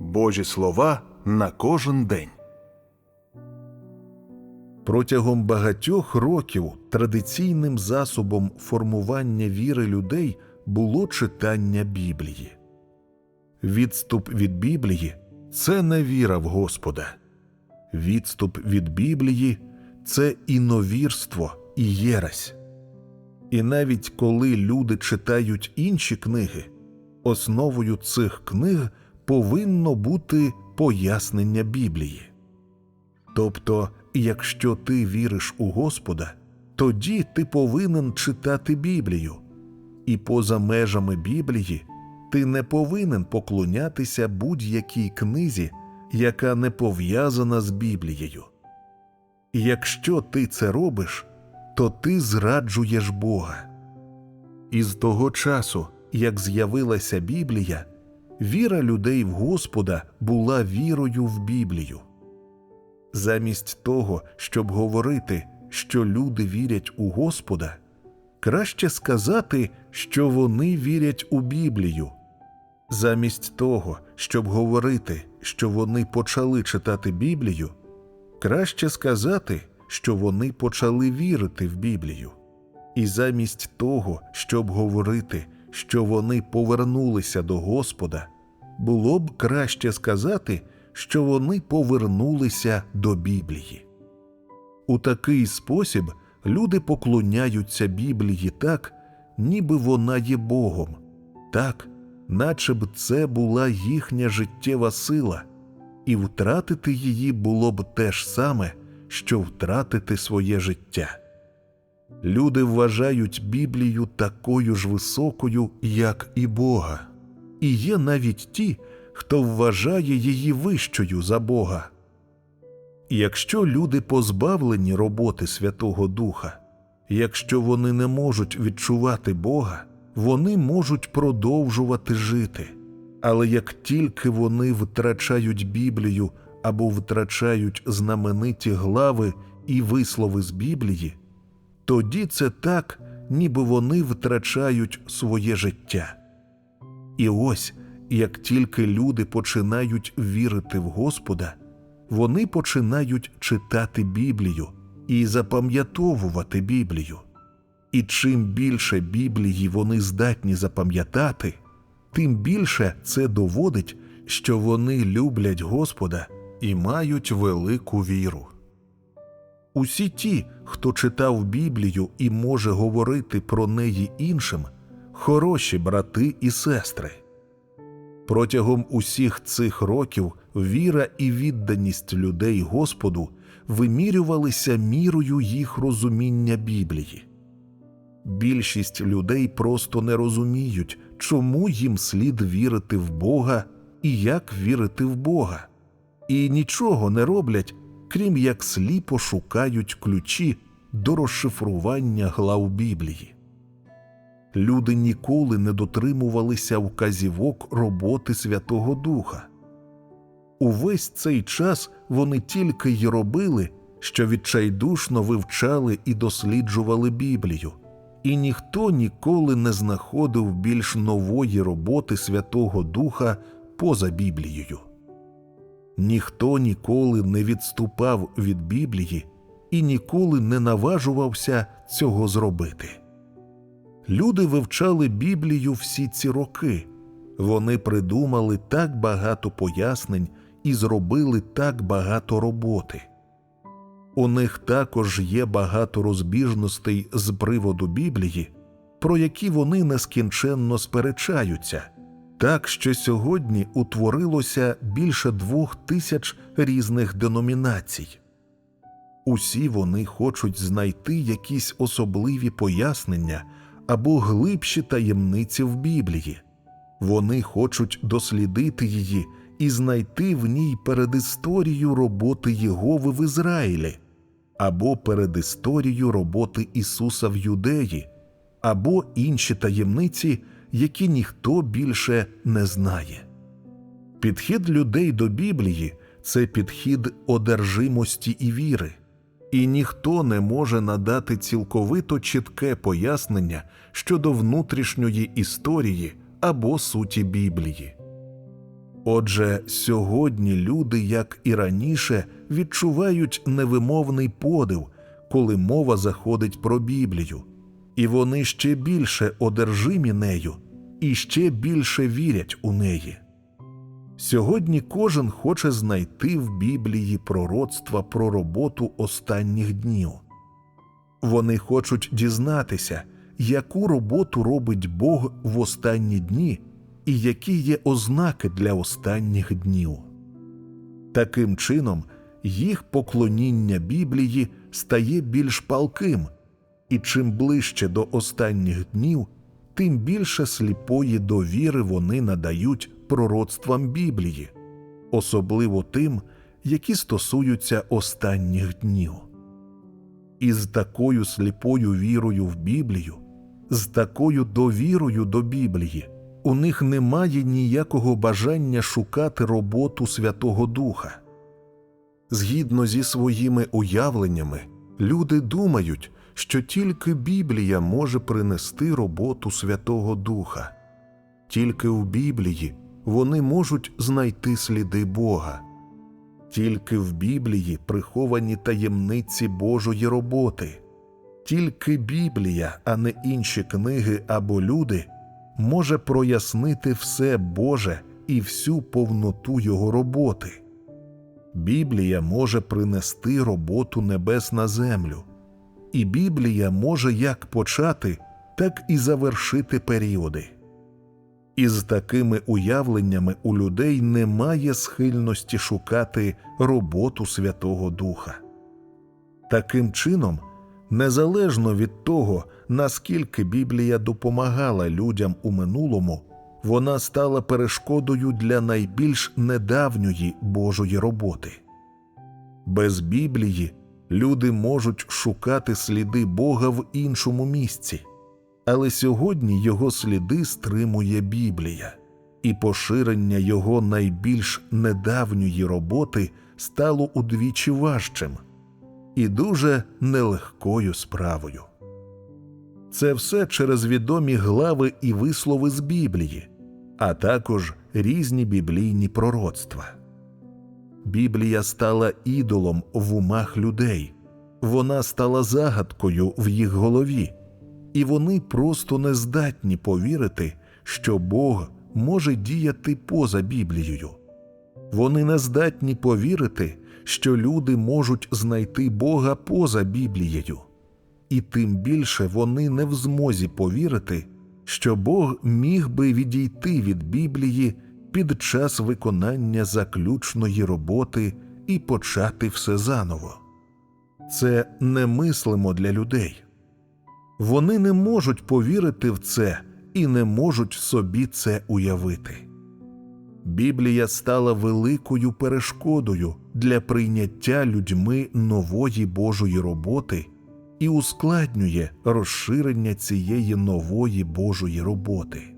Божі слова на кожен день. Протягом багатьох років традиційним засобом формування віри людей було читання Біблії. Відступ від Біблії це не віра в Господа. Відступ від Біблії це іновірство і єресь. І навіть коли люди читають інші книги, основою цих книг повинно бути пояснення Біблії. Тобто, якщо ти віриш у Господа, тоді ти повинен читати Біблію, і поза межами Біблії ти не повинен поклонятися будь-якій книзі, яка не пов'язана з Біблією. Якщо ти це робиш, то ти зраджуєш Бога. Із того часу, як з'явилася Біблія, віра людей в Господа була вірою в Біблію. Замість того, щоб говорити, що люди вірять у Господа, краще сказати, що вони вірять у Біблію. Замість того, щоб говорити, що вони почали читати Біблію, краще сказати, що вони почали вірити в Біблію. І замість того, щоб говорити, що вони повернулися до Господа, було б краще сказати, що вони повернулися до Біблії. У такий спосіб люди поклоняються Біблії так, ніби вона є Богом, так, наче б це була їхня життєва сила, і втратити її було б те ж саме, що втратити своє життя. Люди вважають Біблію такою ж високою, як і Бога, і є навіть ті, хто вважає її вищою за Бога. Якщо люди позбавлені роботи Святого Духа, якщо вони не можуть відчувати Бога, вони можуть продовжувати жити. Але як тільки вони втрачають Біблію або втрачають знамениті глави і вислови з Біблії, тоді це так, ніби вони втрачають своє життя. І ось як тільки люди починають вірити в Господа, вони починають читати Біблію і запам'ятовувати Біблію. І чим більше Біблії вони здатні запам'ятати, тим більше це доводить, що вони люблять Господа і мають велику віру. Усі ті, хто читав Біблію і може говорити про неї іншим, хороші брати і сестри. Протягом усіх цих років віра і відданість людей Господу вимірювалися мірою їх розуміння Біблії. Більшість людей просто не розуміють, чому їм слід вірити в Бога і як вірити в Бога, і нічого не роблять, крім як сліпо шукають ключі до розшифрування глав Біблії. Люди ніколи не дотримувалися вказівок роботи Святого Духа. Увесь цей час вони тільки й робили, що відчайдушно вивчали і досліджували Біблію, і ніхто ніколи не знаходив більш нової роботи Святого Духа поза Біблією. Ніхто ніколи не відступав від Біблії і ніколи не наважувався цього зробити. Люди вивчали Біблію всі ці роки, вони придумали так багато пояснень і зробили так багато роботи. У них також є багато розбіжностей з приводу Біблії, про які вони нескінченно сперечаються, так що сьогодні утворилося більше двох тисяч різних деномінацій. Усі вони хочуть знайти якісь особливі пояснення або глибші таємниці в Біблії. Вони хочуть дослідити її і знайти в ній передісторію роботи Єгови в Ізраїлі, або передісторію роботи Ісуса в Юдеї, або інші таємниці, які ніхто більше не знає. Підхід людей до Біблії це підхід одержимості і віри, і ніхто не може надати цілковито чітке пояснення щодо внутрішньої історії або суті Біблії. Отже, сьогодні люди, як і раніше, відчувають невимовний подив, коли мова заходить про Біблію, і вони ще більше одержимі нею і ще більше вірять у неї. Сьогодні кожен хоче знайти в Біблії пророцтва про роботу останніх днів. Вони хочуть дізнатися, яку роботу робить Бог в останні дні і які є ознаки для останніх днів. Таким чином, їх поклоніння Біблії стає більш палким, і чим ближче до останніх днів, тим більше сліпої довіри вони надають пророцтвам Біблії, особливо тим, які стосуються останніх днів. І з такою сліпою вірою в Біблію, з такою довірою до Біблії, у них немає ніякого бажання шукати роботу Святого Духа. Згідно зі своїми уявленнями, люди думають, що тільки Біблія може принести роботу Святого Духа, тільки в Біблії вони можуть знайти сліди Бога. Тільки в Біблії приховані таємниці Божої роботи, тільки Біблія, а не інші книги або люди, може прояснити все Боже і всю повноту Його роботи. Біблія може принести роботу небес на землю, і Біблія може як почати, так і завершити періоди. Із такими уявленнями у людей немає схильності шукати роботу Святого Духа. Таким чином, незалежно від того, наскільки Біблія допомагала людям у минулому, вона стала перешкодою для найбільш недавньої Божої роботи. Без Біблії люди можуть шукати сліди Бога в іншому місці але сьогодні його сліди стримує Біблія, і поширення його найбільш недавньої роботи стало удвічі важчим і дуже нелегкою справою. Це все через відомі глави і вислови з Біблії, а також різні біблійні пророцтва. Біблія стала ідолом в умах людей, вона стала загадкою в їх голові. І вони просто не здатні повірити, що Бог може діяти поза Біблією. Вони не здатні повірити, що люди можуть знайти Бога поза Біблією, і тим більше вони не в змозі повірити, що Бог міг би відійти від Біблії під час виконання заключної роботи і почати все заново. Це немислимо для людей. Вони не можуть повірити в це і не можуть собі це уявити. Біблія стала великою перешкодою для прийняття людьми нової Божої роботи і ускладнює розширення цієї нової Божої роботи.